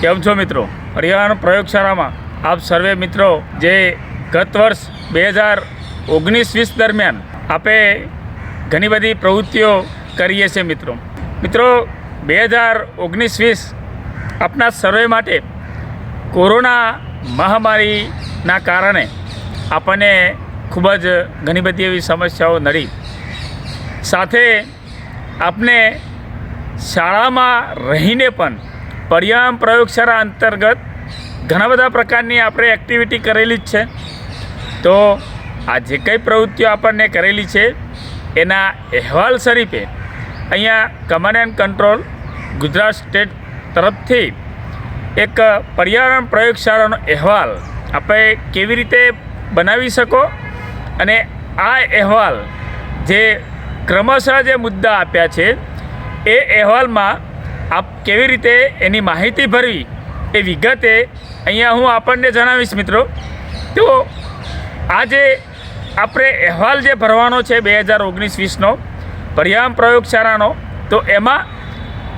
કેમ છો મિત્રો? પર્યાવરણ પ્રયોગશાળામાં આપ સર્વે મિત્રો જે ગત વર્ષ બે હજાર ઓગણીસ વીસ દરમિયાન આપે ઘણી બધી પ્રવૃત્તિઓ કરીએ છીએ મિત્રો. મિત્રો, બે હજાર ઓગણીસ વીસ આપના સર્વે માટે કોરોના મહામારીના કારણે આપણને ખૂબ જ ઘણી બધી એવી સમસ્યાઓ નડી. સાથે આપને શાળામાં રહીને પણ પર્યાવરણ પ્રયોગશાળા અંતર્ગત ઘણા બધા પ્રકારની આપણે એક્ટિવિટી કરેલી જ છે. તો આ જે કંઈ પ્રવૃત્તિઓ આપણને કરેલી છે, એના અહેવાલ સ્વરૂપે અહીંયા command and control Gujarat state તરફથી એક પર્યાવરણ પ્રયોગશાળાનો અહેવાલ આપણે કેવી રીતે બનાવી શકો અને આ અહેવાલ જે ક્રમશઃ જે મુદ્દા આપ્યા છે, એ અહેવાલમાં આપ કેવી રીતે એની માહિતી ભરવી એ વિગતે અહીંયા હું આપણને જણાવીશ મિત્રો. તો આ જે આપણે અહેવાલ જે ભરવાનો છે બે હજાર ઓગણીસ વીસનો, પરિણામ પ્રયોગશાળાનો, તો એમાં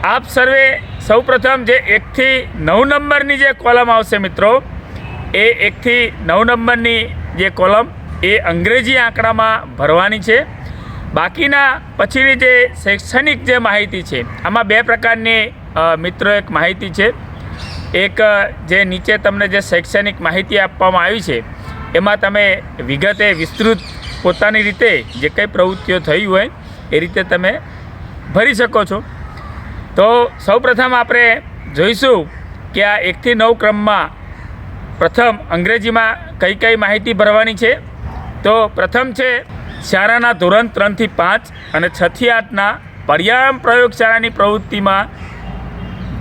આપ સર્વે સૌપ્રથમ જે એકથી નવ નંબરની જે કોલમ આવશે મિત્રો, એ એકથી નવ નંબરની જે કોલમ, એ અંગ્રેજી આંકડામાં ભરવાની છે. બાકીના પછીની જે શૈક્ષણિક જે માહિતી છે, આમાં બે પ્રકારની મિત્રો એક માહિતી છે. એક જે નીચે તમને જે શૈક્ષણિક માહિતી આપવામાં આવી છે, એમાં તમે વિગતે વિસ્તૃત પોતાની રીતે જે કંઈ પ્રવૃત્તિઓ થઈ હોય, એ રીતે તમે ભરી શકો છો. તો સૌપ્રથમ આપણે જોઈશું કે આ એકથી નવ ક્રમમાં પ્રથમ અંગ્રેજીમાં કઈ કઈ માહિતી ભરવાની છે. તો પ્રથમ છે શાળાના ધોરણ ત્રણથી પાંચ અને છથી આઠના પર્યાવરણ પ્રયોગશાળાની પ્રવૃત્તિમાં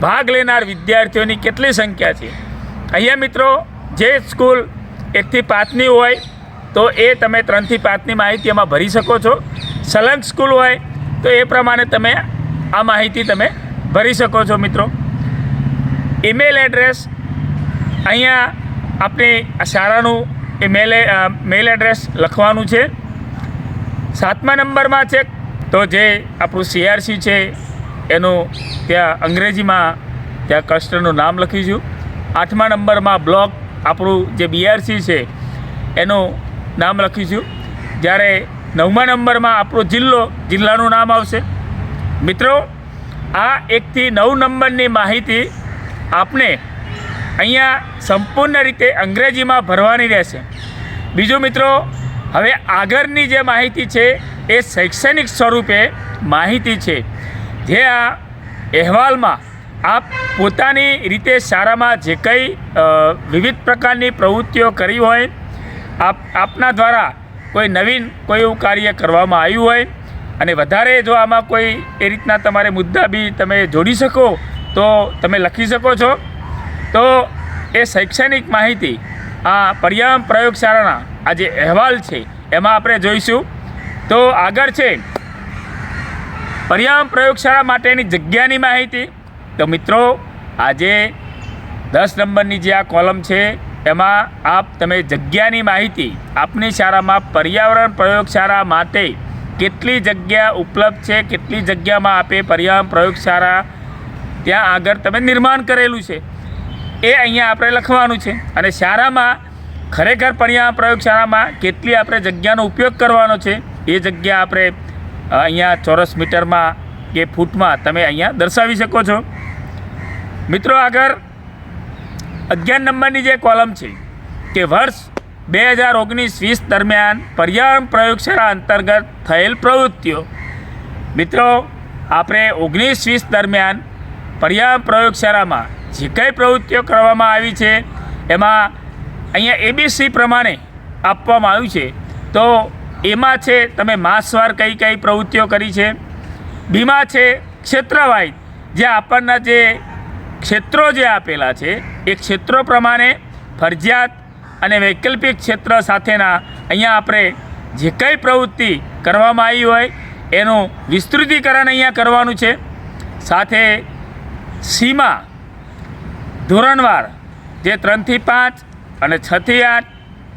ભાગ લેનાર વિદ્યાર્થીઓની કેટલી સંખ્યા છે? અહીંયા મિત્રો, જે સ્કૂલ એકથી પાંચની હોય, તો એ તમે ત્રણથી પાંચની માહિતી એમાં ભરી શકો છો. સલંગ સ્કૂલ હોય, તો એ પ્રમાણે તમે આ માહિતી તમે ભરી શકો છો મિત્રો. ઈમેલ એડ્રેસ, અહીંયા આપણી શાળાનું એ મેલ મેલ એડ્રેસ લખવાનું છે. સાતમા નંબરમાં છે. તો જે આપણું સીઆરસી છે, એનું ત્યાં અંગ્રેજીમાં ત્યાં કસ્ટરનું નામ લખીશું. આઠમા નંબરમાં બ્લોક આપણું જે બીઆરસી છે, એનું નામ લખીશું. જ્યારે નવમા નંબરમાં આપણો જિલ્લો, જિલ્લાનું નામ આવશે. મિત્રો, આ એકથી નવ નંબરની માહિતી આપને અહીંયા સંપૂર્ણ રીતે અંગ્રેજીમાં ભરવાની રહેશે. બીજું મિત્રો હવે આગળની જે માહિતી છે એ શૈક્ષણિક સ્વરૂપે માહિતી છે. જે આ અહેવાલમાં આપ પોતાની રીતે શાળામાં જે કંઈ વિવિધ પ્રકારની પ્રવૃત્તિઓ કરી હોય, આપ, આપના દ્વારા કોઈ નવીન કોઈ એવું કાર્ય કરવામાં આવ્યું હોય અને વધારે જો આમાં કોઈ એ રીતના તમારે મુદ્દા બી તમે જોડી શકો તો તમે લખી શકો છો. તો એ શૈક્ષણિક માહિતી આ પર્યાવરણ પ્રયોગશાળાના આ જે અહેવાલ છે, એમાં આપણે જોઈશું. તો આગળ છે, પર્યાવરણ પ્રયોગશાળા માટેની જગ્યાની માહિતી. તો મિત્રો, આજે દસ નંબરની જે આ કોલમ છે, એમાં આપ તમે જગ્યાની માહિતી આપની શાળામાં પર્યાવરણ પ્રયોગશાળા માટે કેટલી જગ્યા ઉપલબ્ધ છે, કેટલી જગ્યામાં આપે પર્યાવરણ પ્રયોગશાળા ત્યાં આગળ તમે નિર્માણ કરેલું છે. એ અહીંયા આપણે લખવાનું છે. અને શાળામાં ખરેખર પર્યાવરણ પ્રયોગશાળામાં કેટલી આપણે જગ્યાનો ઉપયોગ કરવાનો છે, એ જગ્યા આપણે અહીંયા ચોરસ મીટરમાં કે ફૂટમાં તમે અહીંયા દર્શાવી શકો છો. મિત્રો, આગળ અગિયાર નંબરની જે કોલમ છે કે વર્ષ બે હજાર ઓગણીસ વીસ દરમિયાન પર્યાવરણ પ્રયોગશાળા અંતર્ગત થયેલ પ્રવૃત્તિઓ. મિત્રો, આપણે ઓગણીસ વીસ દરમિયાન પર્યાવરણ પ્રયોગશાળામાં જે કંઈ પ્રવૃત્તિઓ કરવામાં આવી છે, એમાં અહીંયા એબીસી પ્રમાણે આપવામાં આવ્યું છે. તો એમાં છે, તમે માસવાર કઈ કઈ પ્રવૃત્તિઓ કરી છે? બીમાં છે, ક્ષેત્રવાઇઝ. જે આપણના જે ક્ષેત્રો જે આપેલા છે, એ ક્ષેત્રો પ્રમાણે ફરજિયાત અને વૈકલ્પિક ક્ષેત્ર સાથેના અહીંયા આપણે જે કંઈ પ્રવૃત્તિ કરવામાં આવી હોય, એનું વિસ્તૃતિકરણ અહીંયા કરવાનું છે. સાથે સીમા ધોરણવાર જે ત્રણથી પાંચ અને છથી આઠ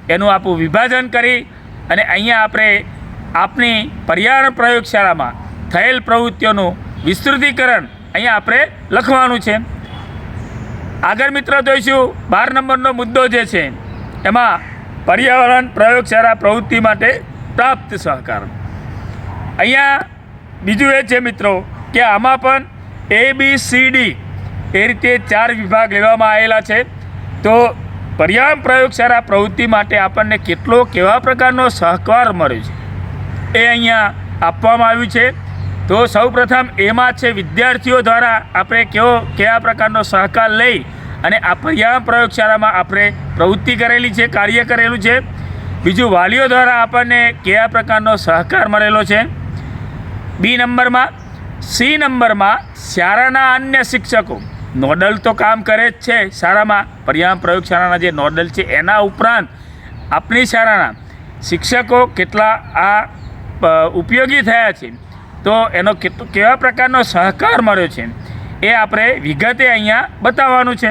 એનું આપણું વિભાજન કરી અને અહીંયા આપણે આપણી પર્યાવરણ પ્રયોગશાળામાં થયેલ પ્રવૃત્તિઓનું વિસ્તૃતિકરણ અહીંયા આપણે લખવાનું છે. આગળ મિત્રો જોઈશું, બાર નંબરનો મુદ્દો જે છે, એમાં પર્યાવરણ પ્રયોગશાળા પ્રવૃત્તિ માટે પ્રાપ્ત સહકાર. અહીંયા બીજું એ છે મિત્રો કે આમાં પણ એ બી સી ડી એ રીતે ચાર વિભાગ લેવામાં આવેલા છે. તો પર્યાવરણ પ્રયોગશાળા પ્રવૃત્તિ માટે આપણને કેટલો, કેવા પ્રકારનો સહકાર મળ્યો છે એ અહીંયા આપવામાં આવ્યું છે. તો સૌપ્રથમ એમાં છે વિદ્યાર્થીઓ દ્વારા આપણે કેવો, કેવા પ્રકારનો સહકાર લઈ અને આ પર્યાવરણ પ્રયોગશાળામાં આપણે પ્રવૃત્તિ કરેલી છે, કાર્ય કરેલું છે. બીજું વાલીઓ દ્વારા આપણને કેવા પ્રકારનો સહકાર મળેલો છે? બી નંબરમાં, સી નંબરમાં શાળાના અન્ય શિક્ષકો નોડલ તો કામ કરે જ છે શાળામાં પર્યાવરણ પ્રયોગશાળાના જે નોડલ છે, એના ઉપરાંત આપણી શાળાના શિક્ષકો કેટલા આ ઉપયોગી થયા છે. તો એનો કેવા પ્રકારનો સહકાર મળ્યો છે, એ આપણે વિગતે અહીંયા બતાવવાનું છે.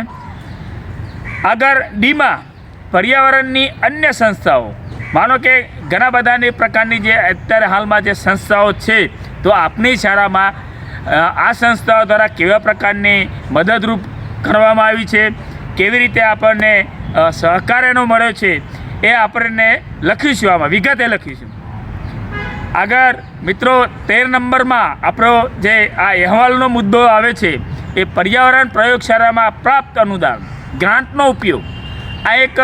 આગળ ડીમાં, પર્યાવરણની અન્ય સંસ્થાઓ. માનો કે ઘણા બધાની પ્રકારની જે અત્યારે હાલમાં જે સંસ્થાઓ છે, તો આપની શાળામાં આ સંસ્થાઓ દ્વારા કેવા પ્રકારની મદદરૂપ કરવામાં આવી છે? કેવી રીતે આપણને સહકાર એનો મળ્યો છે? એ આપણને લખીશું આમાં, વિગતે લખીશું. આગળ, મિત્રો, તેર નંબરમાં આપણો જે આ અહેવાલનો મુદ્દો આવે છે, એ પર્યાવરણ પ્રયોગશાળામાં પ્રાપ્ત અનુદાન, ગ્રાન્ટનો ઉપયોગ. આ એક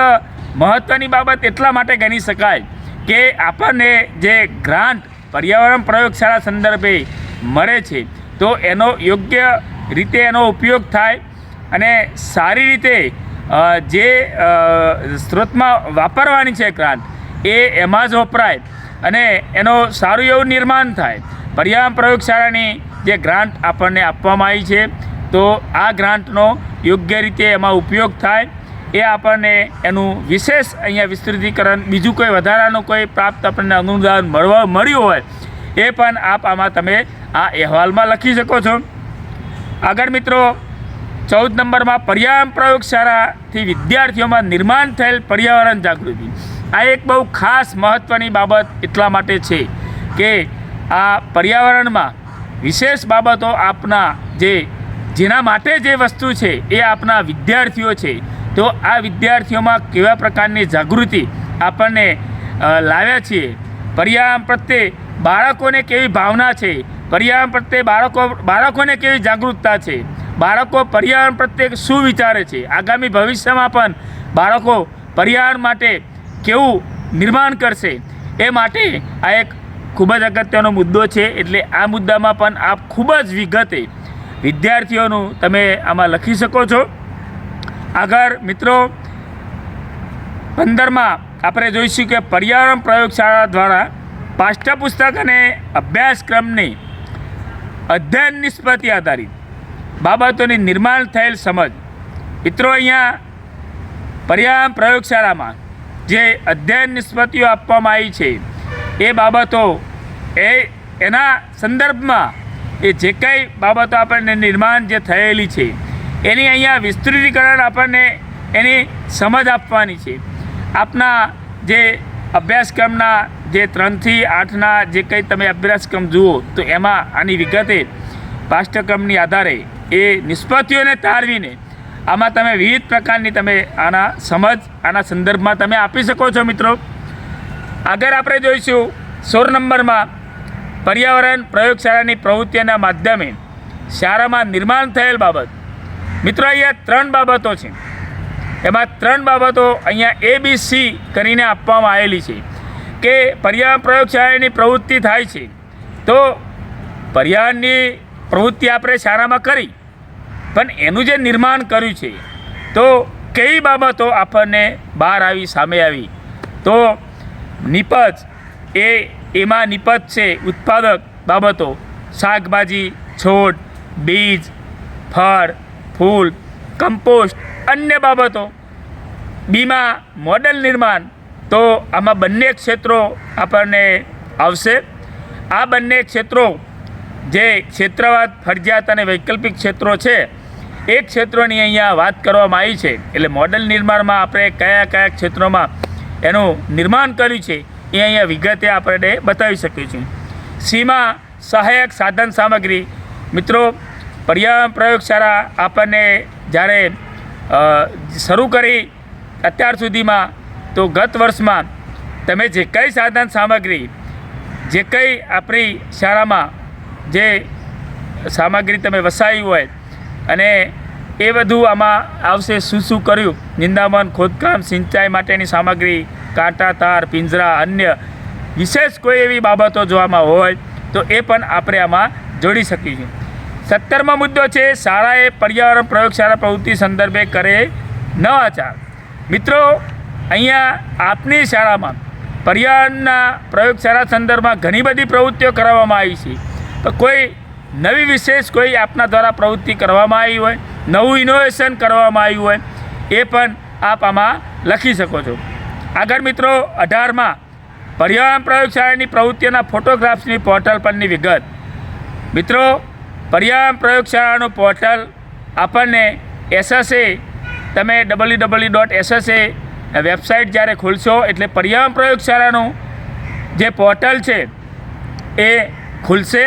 મહત્ત્વની બાબત એટલા માટે ગણી શકાય કે આપણને જે ગ્રાન્ટ પર્યાવરણ પ્રયોગશાળા સંદર્ભે મળે છે તો એનો યોગ્ય રીતે એનો ઉપયોગ થાય અને સારી રીતે જે સ્ત્રોતમાં વાપરવાની છે ક્રાંત, એ એમાં જ વપરાય અને એનો સારું એવું નિર્માણ થાય. પર્યાવરણ પ્રયોગશાળાની જે ગ્રાન્ટ આપણને આપવામાં આવી છે, તો આ ગ્રાન્ટનો યોગ્ય રીતે એમાં ઉપયોગ થાય, એ આપણને એનું વિશેષ અહીંયા વિસ્તૃતિકરણ, બીજું કોઈ વધારાનું કોઈ પ્રાપ્ત આપણને અનુદાન મળવા, મળ્યું હોય, એ પણ આપ આમાં તમે આ અહેવાલમાં લખી શકો છો. આગળ મિત્રો, ચૌદ નંબરમાં પર્યાવરણ પ્રયોગશાળાથી વિદ્યાર્થીઓમાં નિર્માણ થયેલ પર્યાવરણ જાગૃતિ. આ એક બહુ ખાસ મહત્ત્વની બાબત એટલા માટે છે કે આ પર્યાવરણમાં વિશેષ બાબતો આપના જે, જેના માટે જે વસ્તુ છે એ આપના વિદ્યાર્થીઓ છે. તો આ વિદ્યાર્થીઓમાં કેવા પ્રકારની જાગૃતિ આપણને લાવ્યા છીએ? પર્યાવરણ પ્રત્યે બાળકોને કેવી ભાવના છે? પર્યાવરણ પ્રત્યે બાળકો બાળકોને કેવી જાગૃતતા છે? બાળકો પર્યાવરણ પ્રત્યે શું વિચારે છે? આગામી ભવિષ્યમાં પણ બાળકો પર્યાવરણ માટે કેવું નિર્માણ કરશે? એ માટે આ એક ખૂબ જ અગત્યનો મુદ્દો છે. એટલે આ મુદ્દામાં પણ આપ ખૂબ જ વિગતે વિદ્યાર્થીઓનું તમે આમાં લખી શકો છો. આગળ મિત્રો, પંદરમાં આપણે જોઈશું કે પર્યાવરણ પ્રયોગશાળા દ્વારા પાઠ્યપુસ્તક અને અભ્યાસક્રમની અધ્યયન નિષ્પત્તિ આધારિત બાબતોની નિર્માણ થયેલ સમજ. મિત્રો, અહીંયા પર્યાવરણ પ્રયોગશાળામાં જે અધ્યયન નિષ્પતિઓ આપવામાં આવી છે, એ બાબતો એ એના સંદર્ભમાં એ જે કંઈ બાબતો આપણને નિર્માણ જે થયેલી છે, એની અહીંયા વિસ્તૃતીકરણ આપણને એની સમજ આપવાની છે. આપના જે અભ્યાસક્રમના જે ત્રણથી આઠના જે કંઈ તમે અભ્યાસક્રમ જુઓ, તો એમાં આની વિગતે પાઠ્યક્રમની આધારે એ નિષ્પત્તિઓને તારવીને આમાં તમે વિવિધ પ્રકારની તમે આના સમજ, આના સંદર્ભમાં તમે આપી શકો છો મિત્રો. આગળ આપણે જોઈશું સોળ નંબરમાં પર્યાવરણ પ્રયોગશાળાની પ્રવૃત્તિના માધ્યમે શાળામાં નિર્માણ થયેલ બાબત. મિત્રો, અહીંયા ત્રણ બાબતો છે. એમાં ત્રણ બાબતો અહીંયા એ બી સી કરીને આપવામાં આવેલી છે કે પર્યાવરણ પ્રયોગશાળાની પ્રવૃત્તિ થાય છે. તો પર્યાવરણની પ્રવૃત્તિ આપણે શાળામાં કરી, પણ એનું જે નિર્માણ કર્યું છે, તો કઈ બાબતો આપણને બહાર આવી, સામે આવી? તો નિપજ એ, એમાં નિપજ છે, ઉત્પાદક બાબતો, શાકભાજી, છોડ, બીજ, ફળ, ફૂલ, કમ્પોસ્ટ અન્ય બાબતો. બીમા મોડલ નિર્માણ, તો આમાં બંને ક્ષેત્રો આપણને આવશે. આ બંને ક્ષેત્રો જે ક્ષેત્રવાદ, ફરજિયાત અને વૈકલ્પિક ક્ષેત્રો છે, એ ક્ષેત્રોની અહીંયા વાત કરવામાં આવી છે. એટલે મોડલ નિર્માણમાં આપણે કયા કયા ક્ષેત્રોમાં એનું નિર્માણ કર્યું છે, એ અહીંયા વિગતે આપણે બતાવી શકીએ છીએ સીમા સહાયક સાધન સામગ્રી. મિત્રો, પર્યાવરણ પ્રયોગશાળા આપણને જ્યારે શરૂ કરી અત્યાર સુધીમાં તો ગત વર્ષમાં તમે જે કંઈ સાધન સામગ્રી, જે કંઈ આપણી શાળામાં જે સામગ્રી તમે વસાવી હોય અને એ બધું આમાં આવશે, શું શું કર્યું? નિંદામણ, ખોદકામ, સિંચાઈ માટેની સામગ્રી, કાંટા, તાર, પિંજરા, અન્ય વિશેષ કોઈ એવી બાબતો જોવામાં હોય તો એ પણ આપણે આમાં જોડી શકીશું સત્તરમો મુદ્દો છે, શાળાએ પર્યાવરણ પ્રયોગશાળા પ્રવૃત્તિ સંદર્ભે કરે ન આચાર. મિત્રો, અહીંયા આપની શાળામાં પર્યાવરણના પ્રયોગશાળા સંદર્ભમાં ઘણી બધી પ્રવૃત્તિઓ કરાવવામાં આવી છે. તો કોઈ નવી વિશેષ કોઈ આપના દ્વારા પ્રવૃત્તિ કરવામાં આવી હોય, નવું ઇનોવેશન કરવામાં આવ્યું હોય, એ પણ આપ આમાં લખી શકો છો. આગળ મિત્રો, અઢારમાં, પર્યાવરણ પ્રયોગશાળાની પ્રવૃત્તિઓના ફોટોગ્રાફ્સની પોર્ટલ પરની વિગત. મિત્રો પર્યાવરણ પ્રયોગશાળાનું પોર્ટલ આપણને એસએસએ તમે W W dot SSA website જ્યારે ખોલશો એટલે પર્યાવરણ પ્રયોગશાળાનું જે પોર્ટલ છે એ ખુલશે.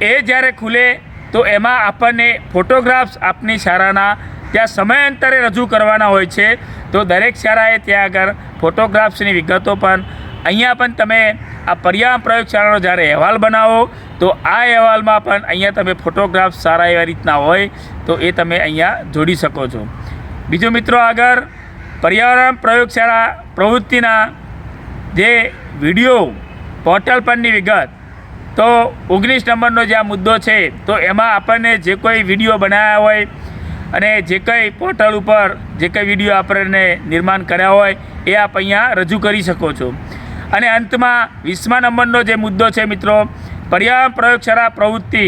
એ જ્યારે ખુલે તો એમાં આપણને ફોટોગ્રાફ્સ આપની શાળાના ત્યાં સમયાંતરે રજૂ કરવાના હોય છે. તો દરેક શાળાએ ત્યાં આગળ ફોટોગ્રાફ્સની વિગતો પણ. અહીંયા પણ તમે આ પર્યાવરણ પ્રયોગશાળાનો જ્યારે અહેવાલ બનાવો તો આ અહેવાલમાં પણ અહીંયા તમે ફોટોગ્રાફ સારા એવા રીતના હોય તો એ તમે અહીંયા જોડી શકો છો. બીજો મિત્રો આગળ, પર્યાવરણ પ્રયોગશાળા પ્રવૃત્તિના જે વીડિયો પોર્ટલ પરની વિગત, તો ઓગણીસ નંબરનો જે આ મુદ્દો છે, તો એમાં આપણને જે કોઈ વીડિયો બનાવ્યા હોય અને જે કંઈ પોર્ટલ ઉપર જે કંઈ વીડિયો આપણને નિર્માણ કર્યા હોય, એ આપ અહીંયા રજૂ કરી શકો છો. અને અંતમાં વીસમા નંબરનો જે મુદ્દો છે મિત્રો પર્યાવરણ પ્રયોગશાળા પ્રવૃત્તિ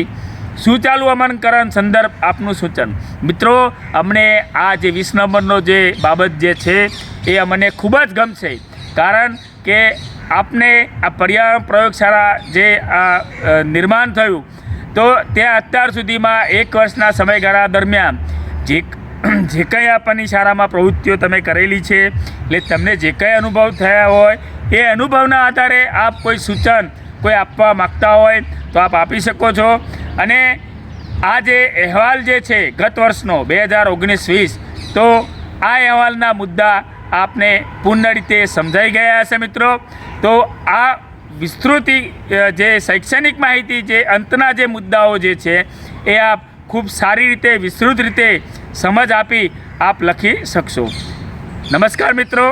સુચાલુ અમનકરણ સંદર્ભ આપનું સૂચન. મિત્રો, અમને આ જે વીસ નંબરનો જે બાબત જે છે, એ અમને ખૂબ જ ગમશે. કારણ કે આપને આ પર્યાવરણ પ્રયોગશાળા જે આ નિર્માણ થયું, તો ત્યાં અત્યાર સુધીમાં એક વર્ષના સમયગાળા દરમિયાન જે જે કંઈ આપણની શાળામાં પ્રવૃત્તિઓ તમે કરેલી છે, એટલે તમને જે કંઈ અનુભવ થયા હોય, એ અનુભવના આધારે આપ કોઈ સૂચન કોઈ આપવા માગતા હોય તો આપ આપી શકો છો. અને આ જે અહેવાલ જે છે ગત વર્ષનો, બે હજાર ઓગણીસ વીસ, તો આ અહેવાલના મુદ્દા આપને પૂર્ણ રીતે સમજાઈ ગયા હશે મિત્રો. તો આ વિસ્તૃતિ જે શૈક્ષણિક માહિતી જે અંતના જે મુદ્દાઓ જે છે, એ આપ ખૂબ સારી રીતે, વિસ્તૃત રીતે સમજ આપી આપ લખી શકશો. નમસ્કાર મિત્રો.